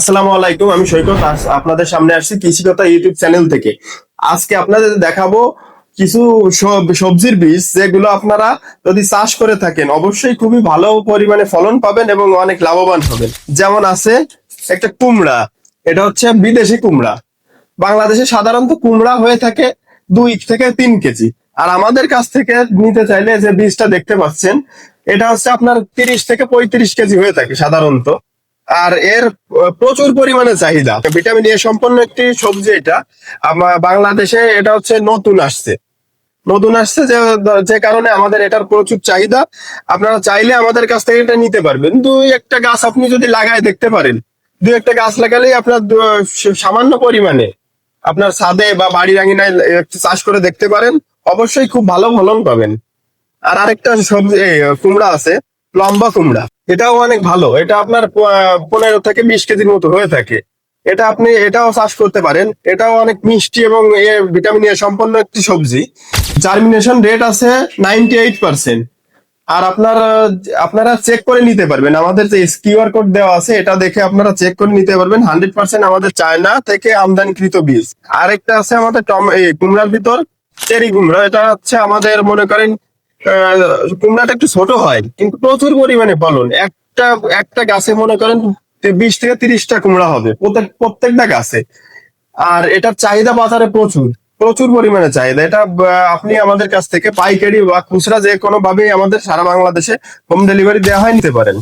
আসসালামু আলাইকুম, আমি সৈকত। আপনাদের সামনে আসছি কৃষিকতা ইউটিউব চ্যানেল থেকে। আজকে আপনাদের দেখাবো কিছু সব- সবজির বীজ, যেগুলো আপনারা যদি চাষ করে থাকেন, অবশ্যই খুবই ভালো পরিমাণে ফলন পাবেন এবং অনেক লাভবান হবেন। যেমন আছে একটা কুমড়া, এটা হচ্ছে বিদেশি কুমড়া। বাংলাদেশে সাধারণত কুমড়া হয়ে থাকে দুই থেকে তিন কেজি। আর আমাদের কাছ থেকে নিতে চাইলে যে বীজটা দেখতে পাচ্ছেন, এটা হচ্ছে আপনার তিরিশ থেকে পঁয়ত্রিশ কেজি হয়ে থাকে সাধারণত। আর এর প্রচুর পরিমাণে চাহিদা। ভিটামিন এ সম্পন্ন একটি সবজি এটা। আমার বাংলাদেশে এটা হচ্ছে নতুন আসছে। নতুন আসছে যে কারণে আমাদের এটার প্রচুর চাহিদা। আপনারা চাইলে আমাদের কাছ থেকে এটা নিতে পারবেন। দুই একটা গাছ আপনি যদি লাগায় দেখতে পারেন। দুই একটা গাছ লাগালেই আপনার সামান্য পরিমাণে আপনার ছাদে বা বাড়ির আঙিনায় চাষ করে দেখতে পারেন। অবশ্যই খুব ভালো ফলন পাবেন। আর আরেকটা সবজি কুমড়া আছে, লম্বা কুমড়া। এটাও অনেক ভালো। এটা আপনার পনেরো থেকে বিশ কেজির মতো হয়ে থাকে। এটা আপনি এটাও চাষ করতে পারেন। এটাও অনেক মিষ্টি এবং এ ভিটামিন এ সম্পন্ন একটি সবজি। জার্মিনেশন রেট আছে নাইনটি এইট পার্সেন্ট আর আপনার, আপনারা চেক করে নিতে পারবেন। আমাদের যে কিউআর কোড দেওয়া আছে, এটা দেখে আপনারা চেক করে নিতে পারবেন। হান্ড্রেড পার্সেন্ট আমাদের চায়না থেকে আমদানিকৃত বীজ। আরেকটা আছে আমাদের কুমড়ার ভিতর, চেরি কুমড়া। এটা হচ্ছে আমাদের মনে করেন কুমড়াটা একটু ছোট হয়, কিন্তু প্রচুর পরিমাণে ফলন। একটা একটা গাছে মনে করেন বিশ থেকে তিরিশটা কুমড়া হবে, প্রত্যেক, প্রত্যেকটা গাছে। আর এটার চাহিদা বাজারে প্রচুর প্রচুর পরিমাণে চাহিদা। এটা আপনি আমাদের কাছ থেকে পাইকারি বা খুচরা যে কোনো ভাবে আমাদের সারা বাংলাদেশে হোম ডেলিভারি দেওয়া হয়, নিতে পারেন।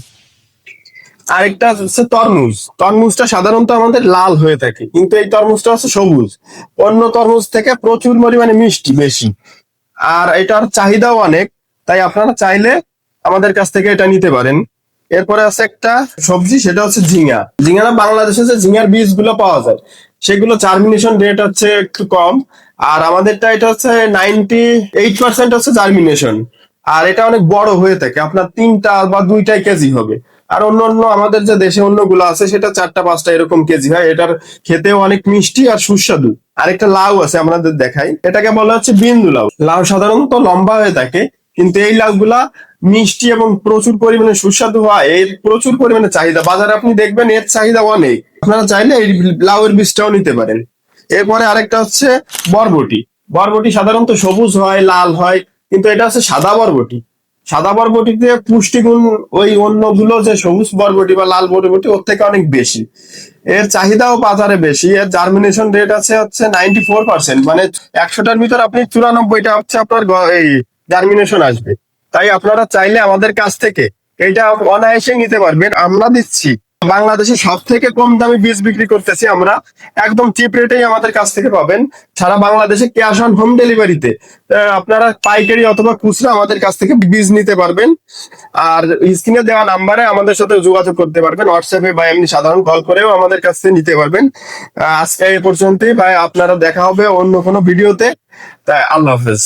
আরেকটা হচ্ছে তরমুজ। তরমুজটা সাধারণত আমাদের লাল হয়ে থাকে, কিন্তু এই তরমুজটা হচ্ছে সবুজ। অন্য তরমুজ থেকে প্রচুর পরিমাণে মিষ্টি, বেশি। আর এটার চাহিদাও অনেক, তাই আপনারা চাইলে আমাদের কাছ থেকে এটা নিতে পারেন। এরপরে আছে একটা সবজি, সেটা হচ্ছে ঝিঙ্গা ঝিঙ্গাটা বাংলাদেশে যে ঝিঙার বীজগুলো পাওয়া যায়, সেগুলো জার্মিনেশন রেট হচ্ছে একটু কম। আর আমাদেরটা এটা হচ্ছে নাইনটি এইট পার্সেন্ট হচ্ছে জার্মিনেশন আর এটা অনেক বড় হয়ে থাকে, আপনার তিনটা বা দুইটাই কেজি হবে। আর অন্য অন্য আমাদের যে দেশে অন্যগুলো আছে, সেটা চারটা, পাঁচটা এরকম কেজি হয়। এটার খেতেও অনেক মিষ্টি আর সুস্বাদু। আরেকটা লাউ আছে আমাদের দেখাই, এটাকে বলা হচ্ছে বিন্দু লাউ। লাউ সাধারণত লম্বা হয়ে থাকে, কিন্তু এই লাউগুলা মিষ্টি এবং প্রচুর পরিমাণে সুস্বাদু হয়, এর প্রচুর পরিমাণে চাহিদা। বাজারে আপনি দেখবেন এর চাহিদা অনেক। আপনারা চাইলে এই লাউয়ের বীজটাও নিতে পারেন। এরপরে আরেকটা হচ্ছে বরবটি। বরবটি সাধারণত সবুজ হয়, লাল হয়, কিন্তু এটা হচ্ছে সাদা বরবটি। সাদা বরবটিতে পুষ্টিগুণ ওই অন্যগুলো যে সবুজ বরবটি বা লাল বরবটি, ওর থেকে অনেক বেশি। এর চাহিদাও বাজারে বেশি। এর জার্মিনেশন রেট আছে হচ্ছে নাইনটি ফোর পার্সেন্ট মানে একশোটার ভিতর আপনি চুরানব্বইটা হচ্ছে আপনার এই জার্মিনেশন আসবে। তাই আপনারা চাইলে আমাদের কাছ থেকে এটা অনায়াসে নিতে পারবেন। আমরা দিচ্ছি বাংলাদেশে সব থেকে কম দামে বীজ বিক্রি করতেছি আমরা। একদম চিপ রেটেই আমাদের কাছ থেকে পাবেন। সারা বাংলাদেশে ক্যাশ অন হোম ডেলিভারিতে আপনারা পাইকারি অথবা খুচরা আমাদের কাছ থেকে বীজ নিতে পারবেন। আর স্ক্রিনে দেওয়া নাম্বারে আমাদের সাথে যোগাযোগ করতে পারবেন। হোয়াটসঅ্যাপে বা এমনি সাধারণ কল করেও আমাদের কাছ থেকে নিতে পারবেন। আজকে এই পর্যন্তই। ভাই আপনারা দেখা হবে অন্য কোনো ভিডিওতে তাই আল্লাহ হাফেজ।